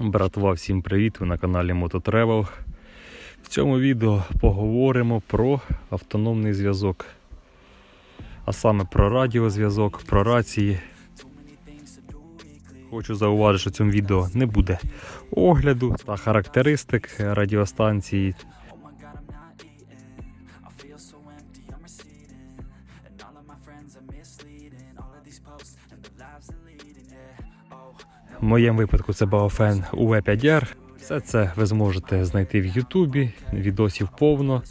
Братва, всім привіт! Ви на каналі Мототревел. В цьому відео поговоримо про автономний зв'язок. А саме про радіозв'язок, про рації. Хочу зауважити, що в цьому відео не буде огляду та характеристик радіостанції. В моєму випадку це Baofeng UV5R. Все це ви зможете знайти в Ютубі, відосів повно.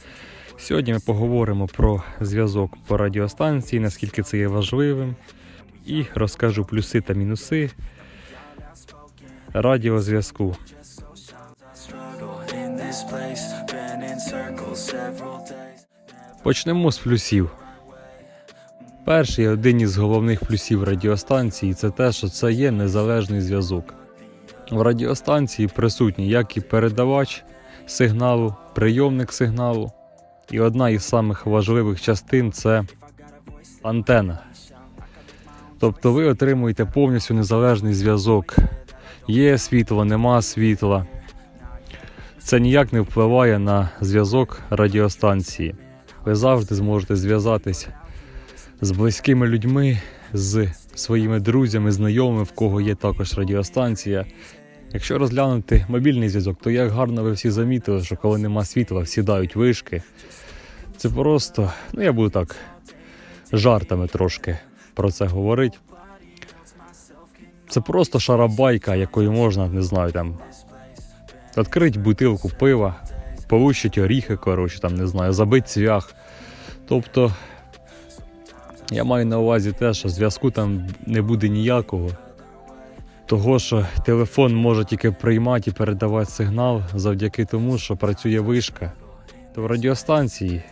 Сьогодні ми поговоримо про зв'язок по радіостанції, наскільки це є важливим, і розкажу плюси та мінуси радіозв'язку. Почнемо з плюсів. Перший один із головних плюсів радіостанції це те, що це є незалежний зв'язок. В радіостанції присутній як і передавач сигналу, прийомник сигналу, і одна із самих важливих частин це антена. Тобто ви отримуєте повністю незалежний зв'язок. Є світло, нема світла. Це ніяк не впливає на зв'язок радіостанції. Ви завжди зможете зв'язатись з близькими людьми, з своїми друзями, знайомими, в кого є також радіостанція. Якщо розглянути мобільний зв'язок, то як гарно ви всі замітили, що коли нема світла, сідають вишки. Це просто, ну я буду так жартами трошки про це говорити. Це просто шарабайка, якою можна, не знаю, там відкрити бутилку пива, получить оріхи, коротше, там, не знаю, забити цвях. Тобто, я маю на увазі те, що зв'язку там не буде ніякого. Того, що телефон може тільки приймати і передавати сигнал завдяки тому, що працює вишка, то в радіостанції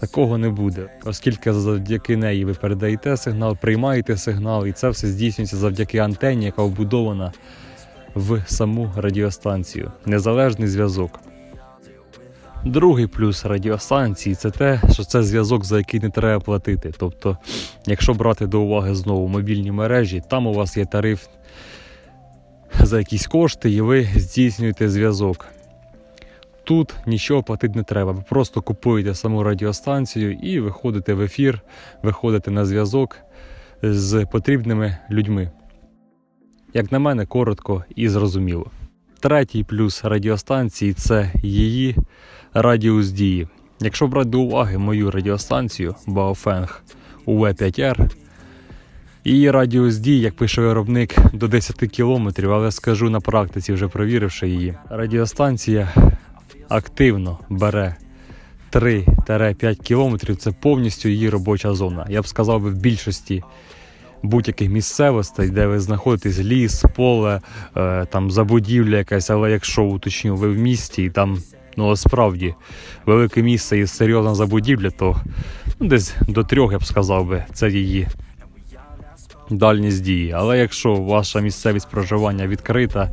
такого не буде, оскільки завдяки неї ви передаєте сигнал, приймаєте сигнал, і це все здійснюється завдяки антенні, яка вбудована в саму радіостанцію. Незалежний зв'язок. Другий плюс радіостанції це те, що це зв'язок, за який не треба платити. Тобто, якщо брати до уваги знову мобільні мережі, там у вас є тариф за якісь кошти, і ви здійснюєте зв'язок. Тут нічого платити не треба. Ви просто купуєте саму радіостанцію і виходите в ефір, виходите на зв'язок з потрібними людьми. Як на мене, коротко і зрозуміло. Третій плюс радіостанції це її радіус дії. Якщо брати до уваги мою радіостанцію Baofeng UV5R, її радіус дії, як пише виробник, до 10 км, але скажу на практиці, вже провіривши її. Радіостанція активно бере 3-5 км, це повністю її робоча зона. Я б сказав в більшості будь-яких місцевостей, де ви знаходитесь ліс, поле, е, там забудівля якась, але якщо уточню, ви в місті і там ну справді велике місце і серйозна забудівля, то ну, десь до трьох я б сказав би, це її дальність дії. Але якщо ваша місцевість проживання відкрита,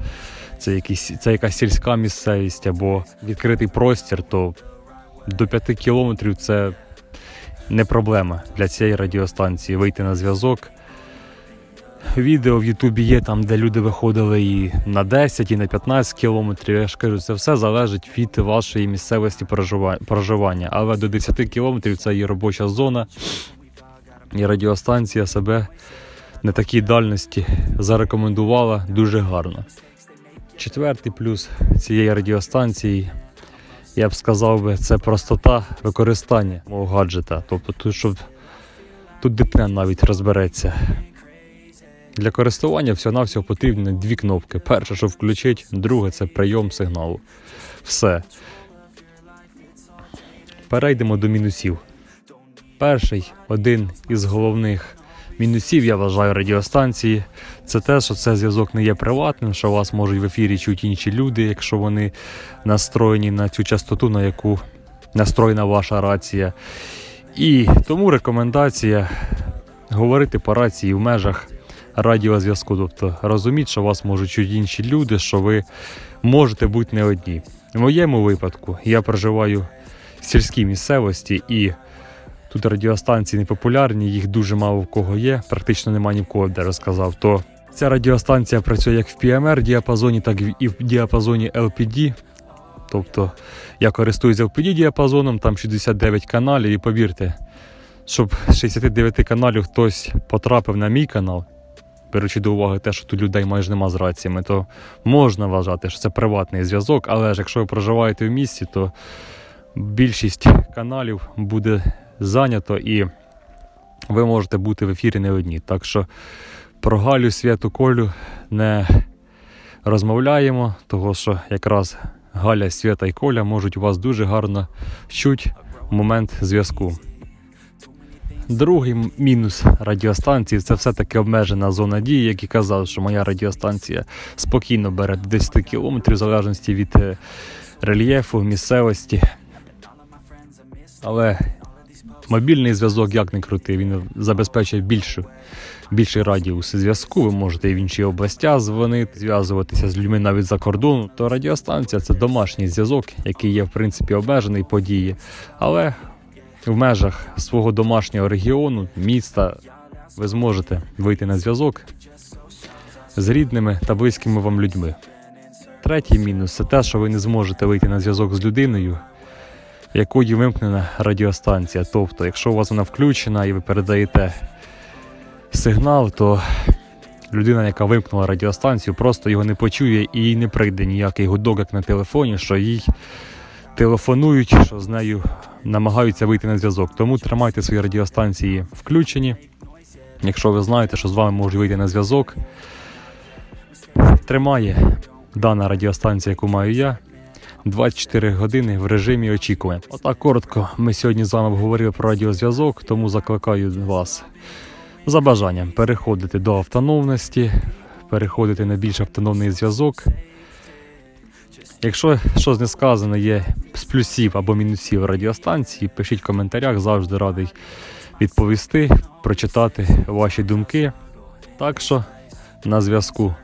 це, якісь, це якась сільська місцевість або відкритий простір, то до 5 кілометрів це не проблема для цієї радіостанції вийти на зв'язок. Відео в Ютубі є там, де люди виходили і на 10, і на 15 кілометрів. Я ж кажу, це все залежить від вашої місцевості проживання. Але до 10 кілометрів це є робоча зона, і радіостанція себе на такій дальності зарекомендувала дуже гарно. Четвертий плюс цієї радіостанції, я б сказав би, це простота використання мого гаджета. Тобто тут, щоб тут дитина навіть розбереться. Для користування всього-навсього потрібні дві кнопки. Перше, щоб включити, друге це прийом сигналу. Все. Перейдемо до мінусів. Перший один із головних мінусів, я вважаю, радіостанції це те, що цей зв'язок не є приватним, що вас можуть в ефірі чути інші люди, якщо вони настроєні на цю частоту, на яку настроєна ваша рація. І тому рекомендація говорити по рації в межах радіозв'язку. Тобто розуміть, що вас можуть чути інші люди, що ви можете бути не одні. В моєму випадку я проживаю в сільській місцевості і тут радіостанції не популярні, їх дуже мало в кого є, практично немає ні в кого, де розказав. То Ця радіостанція працює як в PMR діапазоні, так і в діапазоні LPD. Тобто я користуюся LPD діапазоном, там 69 каналів, і повірте, щоб з 69 каналів хтось потрапив на мій канал, беручи до уваги те, що тут людей майже нема з раціями, то можна вважати, що це приватний зв'язок, але ж якщо ви проживаєте в місті, то більшість каналів буде зайнято і ви можете бути в ефірі не одні. Так що про Галю, Святу, Колю не розмовляємо, того що якраз Галя, Свята і Коля можуть вас дуже гарно чути в момент зв'язку. Другий мінус радіостанції це все-таки обмежена зона дії, як і казав, що моя радіостанція спокійно бере до 10 км в залежності від е, рельєфу, місцевості. Але мобільний зв'язок як не крутий, він забезпечує більшу, більший радіус зв'язку. Ви можете і в інші області дзвонити, зв'язуватися з людьми навіть за кордону. То радіостанція це домашній зв'язок, який є в принципі обмежений по дії. Але в межах свого домашнього регіону, міста, ви зможете вийти на зв'язок з рідними та близькими вам людьми. Третій мінус це те, що ви не зможете вийти на зв'язок з людиною, якою вимкнена радіостанція. Тобто, якщо у вас вона включена і ви передаєте сигнал, то людина, яка вимкнула радіостанцію, просто його не почує і не прийде ніякий гудок, як на телефоні, що їй телефонують, що з нею намагаються вийти на зв'язок. Тому тримайте свої радіостанції включені. Якщо ви знаєте, що з вами можуть вийти на зв'язок, тримає дана радіостанція, яку маю я. 24 години в режимі очікування. Отак коротко. Ми сьогодні з вами обговорили про радіозв'язок, тому закликаю вас за бажанням переходити до автономності, переходити на більш автономний зв'язок. Якщо щось не сказано є з плюсів або мінусів радіостанції, пишіть в коментарях, завжди радий відповісти, прочитати ваші думки. Так що на зв'язку.